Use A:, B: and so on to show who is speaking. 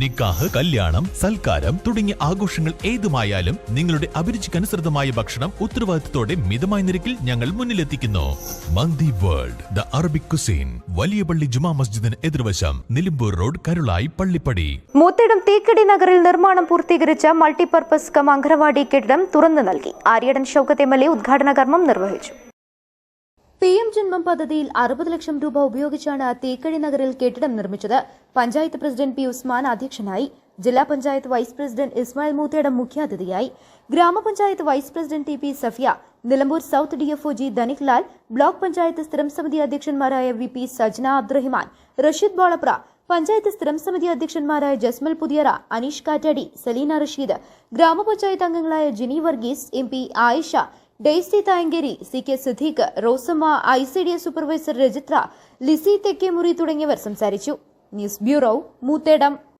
A: നിക്കാഹ് കല്യാണം സൽക്കാരം തുടങ്ങിയ ആഘോഷങ്ങൾ ഏതുമായാലും നിങ്ങളുടെ അഭിരുചിക്കനുസൃതമായ ഭക്ഷണം ഉത്തരവാദിത്തത്തോടെ മിതമായ നിരക്കിൽ ഞങ്ങൾ മുന്നിലെത്തിക്കുന്നു. Mandi World the Arabic cuisine വലിയ പള്ളി ജുമാ മസ്ജിദിന് എതിർവശം നിലമ്പൂർ റോഡ് കരുളായി പള്ളിപ്പടി.
B: മൂത്തിടം തേക്കടി നഗറിൽ നിർമ്മാണം പൂർത്തീകരിച്ച മൾട്ടിപർപ്പസ് കം അംഗനവാടി കെട്ടിടം തുറന്നു നൽകി. ആര്യടൻ ഷൌക്കത്ത് എ ഉദ്ഘാടന കർമ്മം നിർവഹിച്ചു. പി എം ജന്മം പദ്ധതിയിൽ അറുപത് ലക്ഷം രൂപ ഉപയോഗിച്ചാണ് തേക്കടി നഗറിൽ കെട്ടിടം നിർമ്മിച്ചത്. പഞ്ചായത്ത് പ്രസിഡന്റ് പി ഉസ്മാൻ അധ്യക്ഷനായി. ജില്ലാ പഞ്ചായത്ത് വൈസ് പ്രസിഡന്റ് ഇസ്മായിൽ മൂത്തയുടെ മുഖ്യാതിഥിയായി. ഗ്രാമപഞ്ചായത്ത് vice president T P Safiya. Nilambur south D F O G Dhanik Lal block panchayat സ്ഥിരം സമിതി അധ്യക്ഷന്മാരായ വി പി സജ്ന അബ്ദുറഹിമാൻ. റഷീദ് ബോളപ്ര. പഞ്ചായത്ത് സ്ഥിരം സമിതി അധ്യക്ഷന്മാരായ ജസ്മൽ പുതിയറ അനീഷ് കാറ്റാടി സലീന റഷീദ്. ഗ്രാമപഞ്ചായത്ത് അംഗങ്ങളായ Jini Varghese M P Ayisha. Daisy Thayankeri C K Siddique Rosamma I C D S supervisor Rajithra Lissy Thekkemuri തുടങ്ങിയവർ സംസാരിച്ചു. News bureau Moothedam.